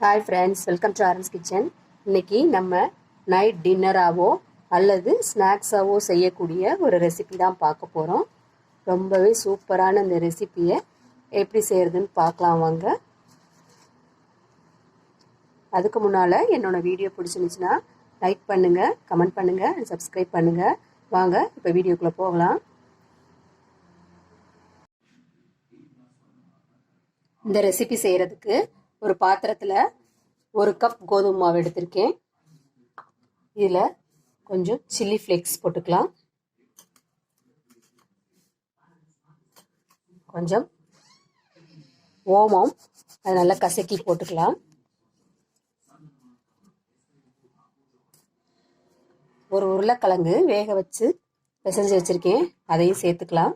Hi friends welcome to Aaron's kitchen இன்னைக்கு நம்ம night டின்னராகவோ அல்லது ஸ்நாக்ஸாவோ செய்யக்கூடிய ஒரு ரெசிபி தான் பார்க்க போகிறோம் ரொம்பவே சூப்பரான இந்த ரெசிபியை எப்படி செய்கிறதுன்னு பார்க்கலாம் வாங்க. அதுக்கு முன்னால் என்னோடய வீடியோ பிடிச்சிருந்துச்சுன்னா லைக் பண்ணுங்கள் கமெண்ட் பண்ணுங்கள் அண்ட் சப்ஸ்கிரைப் பண்ணுங்கள் வாங்க இப்போ வீடியோக்குள்ளே போகலாம். இந்த ரெசிபி செய்கிறதுக்கு ஒரு பாத்திரத்தில் ஒரு கப் கோதுமை மாவு எடுத்திருக்கேன். இதில் கொஞ்சம் சில்லி ஃப்ளேக்ஸ் போட்டுக்கலாம். கொஞ்சம் ஓமம் அது நல்லா கசக்கி போட்டுக்கலாம். ஒரு உருளைக்கிழங்கு வேக வச்சு பிசைஞ்சு வச்சுருக்கேன். அதையும் சேர்த்துக்கலாம்.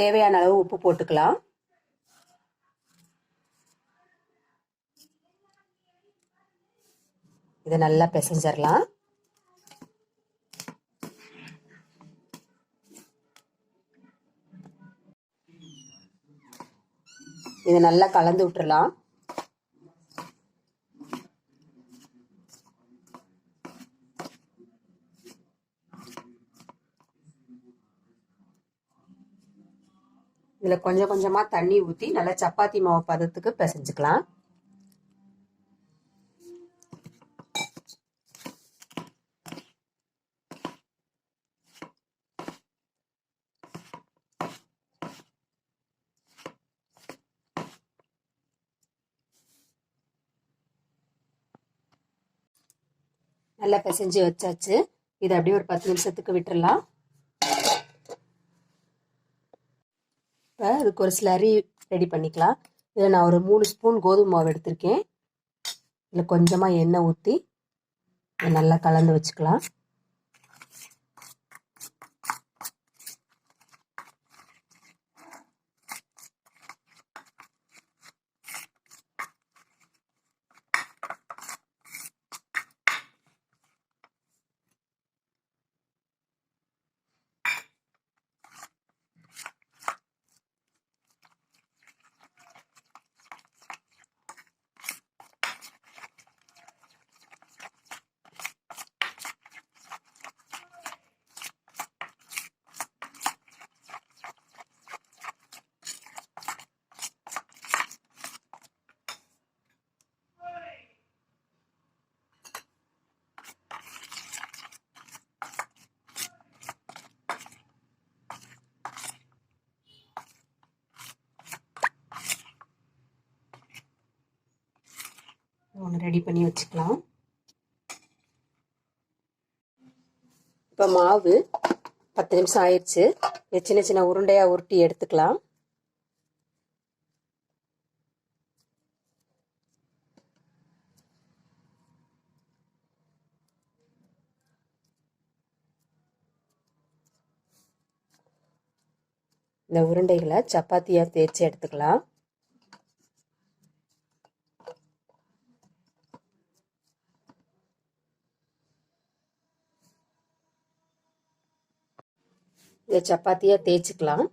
தேவையான அளவு உப்பு போட்டுக்கலாம். இதை நல்லா பிசைஞ்சிடலாம். இதை நல்லா கலந்து விட்டுறலாம். இதில் கொஞ்சம் கொஞ்சமாக தண்ணி ஊற்றி நல்லா சப்பாத்தி மாவு பதத்துக்கு பிசைஞ்சுக்கலாம். நல்லா பிசைஞ்சு வச்சாச்சு. இதை அப்படியே ஒரு பத்து நிமிஷத்துக்கு விட்டுறலாம். இப்போ அதுக்கு ஒரு ஸ்லரி ரெடி பண்ணிக்கலாம். இதில் நான் ஒரு மூணு ஸ்பூன் கோதுமை மாவு எடுத்திருக்கேன். இதில் கொஞ்சமாக எண்ணெய் ஊற்றி நல்லா கலந்து வச்சுக்கலாம். ஒன்று ரெடி பண்ணி வச்சுக்கலாம். இப்போ மாவு பத்து நிமிஷம் ஆயிடுச்சு. சின்ன சின்ன உருண்டையாக உருட்டி எடுத்துக்கலாம். இந்த உருண்டைகளை சப்பாத்தியாக தேய்ச்சி எடுத்துக்கலாம். சப்பாத்தியாக தேய்ச்சிக்கலாம்.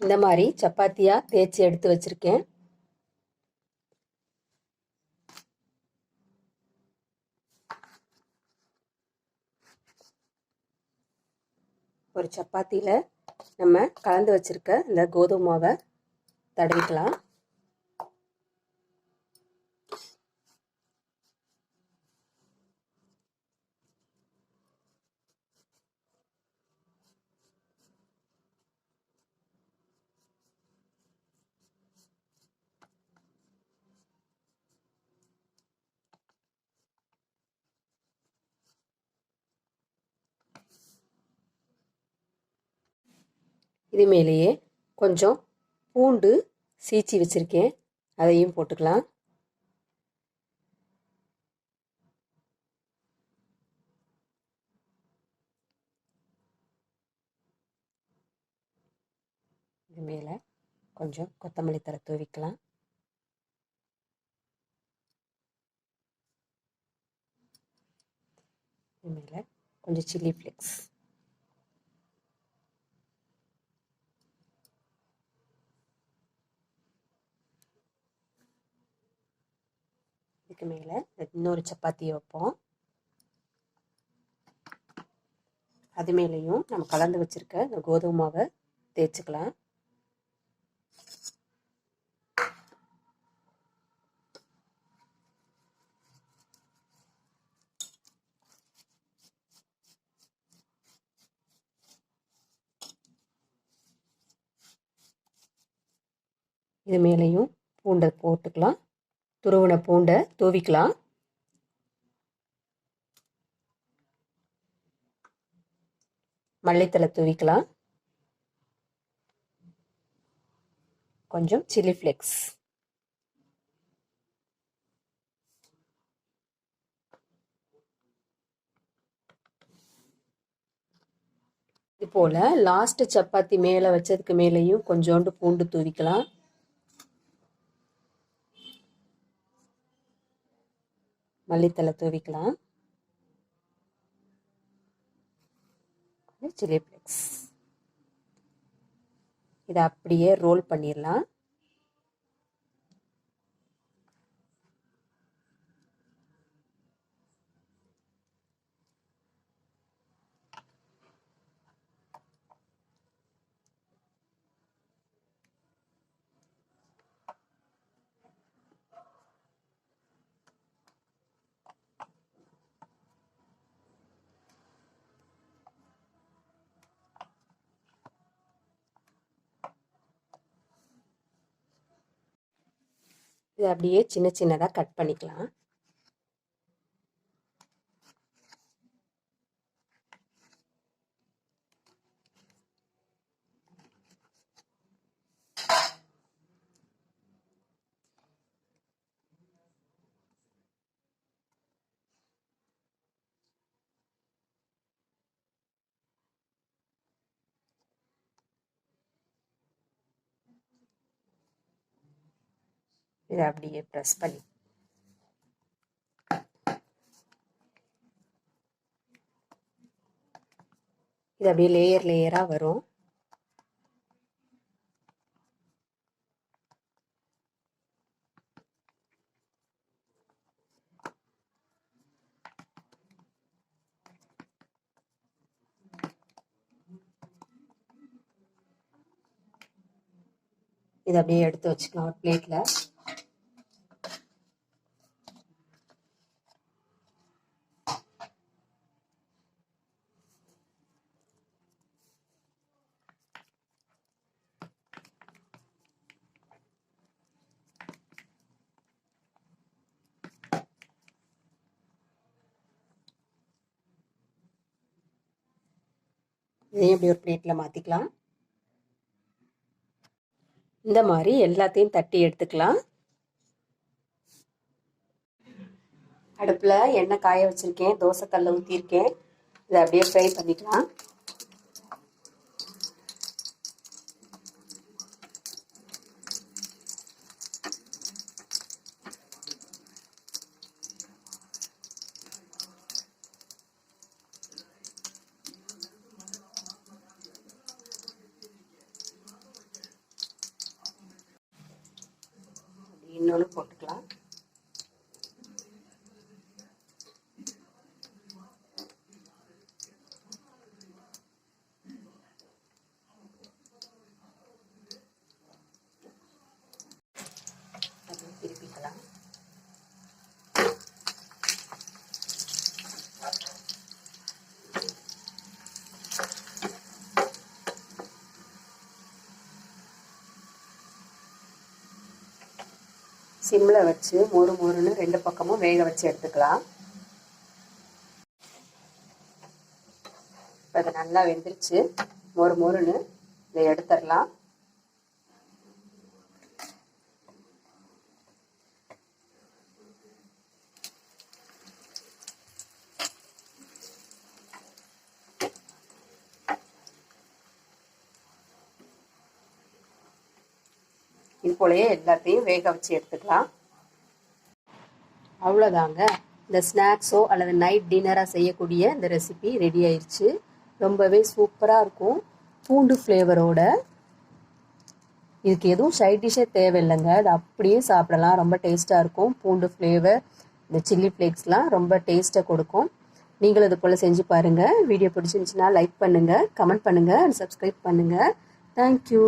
இந்த மாதிரி சப்பாத்தியாக தேய்ச்சி எடுத்து வச்சுருக்கேன். ஒரு சப்பாத்தியில் நம்ம கலந்து வச்சுருக்க இந்த கோதுமை மாவை தடவிக்கலாம். இது மேலேயே கொஞ்சம் பூண்டு சீச்சி வச்சுருக்கேன். அதையும் போட்டுக்கலாம். இது மேலே கொஞ்சம் கொத்தமல்லி தலை தூவிக்கலாம். இது மேலே கொஞ்சம் சில்லி ஃப்ளேக்ஸ். இதுக்கு மேலே இன்னொரு சப்பாத்தியை வைப்போம். அது மேலேயும் நம்ம கலந்து வச்சுருக்க இந்த கோதுமை மாவை தேய்ச்சிக்கலாம். இது மேலேயும் பூண்டை போட்டுக்கலாம். துருவன பூண்டை தூவிக்கலாம். மல்லித்தலை தூவிக்கலாம். கொஞ்சம் சில்லி ஃப்ளெக்ஸ். இது போல் லாஸ்ட் சப்பாத்தி மேலே வச்சதுக்கு மேலேயும் கொஞ்சோண்டு பூண்டு தூவிக்கலாம். மல்லித்தலை தூவிக்கலாம். சில்லி ஃப்ளேக்ஸ் இதை அப்படியே ரோல் பண்ணிடலாம். இது அப்படியே சின்ன சின்னதாக கட் பண்ணிக்கலாம். இதை அப்படியே ப்ரெஸ் பண்ணி. இது அப்படியே லேயர் லேயராக வரும். இதை அப்படியே எடுத்து வச்சுக்கலாம் ஒரு பிளேட்டில் இதையும் இப்படி ஒரு பிளேட்டில் மாற்றிக்கலாம் இந்த மாதிரி எல்லாத்தையும் தட்டி எடுத்துக்கலாம். அடுப்பில் எண்ணெய் காய வச்சுருக்கேன் தோசைக்கல்ல ஊற்றிருக்கேன் இதை அப்படியே ஃப்ரை பண்ணிக்கலாம். வேணும்னாலும் போட்டுக்கலாம். சிம்மில் வச்சு மொறு மொறுன்னு ரெண்டு பக்கமும் வேக வச்சு எடுத்துக்கலாம். இப்போ அது நல்லா வெந்துருச்சு. மொறு மொறுன்னு இதை எடுத்துடலாம். இது போலயே எல்லாத்தையும் வேக வச்சு எடுத்துக்கலாம். அவ்வளோதாங்க. இந்த ஸ்நாக்ஸோ அல்லது நைட் டின்னராக செய்யக்கூடிய இந்த ரெசிபி ரெடி ஆயிடுச்சு ரொம்பவே சூப்பராக இருக்கும். பூண்டு ஃப்ளேவரோட. இதுக்கு எதுவும் சைட் டிஷ்ஷே தேவையில்லைங்க. அது அப்படியே சாப்பிடலாம். ரொம்ப டேஸ்ட்டாக இருக்கும். பூண்டு ஃப்ளேவர் இந்த சில்லி ஃப்ளேக்ஸ்லாம் ரொம்ப டேஸ்ட்டை கொடுக்கும். நீங்களும் இது போல் செஞ்சு பாருங்கள் வீடியோ பிடிச்சிருந்துச்சுன்னா லைக் பண்ணுங்கள் கமெண்ட் பண்ணுங்கள் அண்ட் சப்ஸ்கிரைப் பண்ணுங்கள் தேங்க்யூ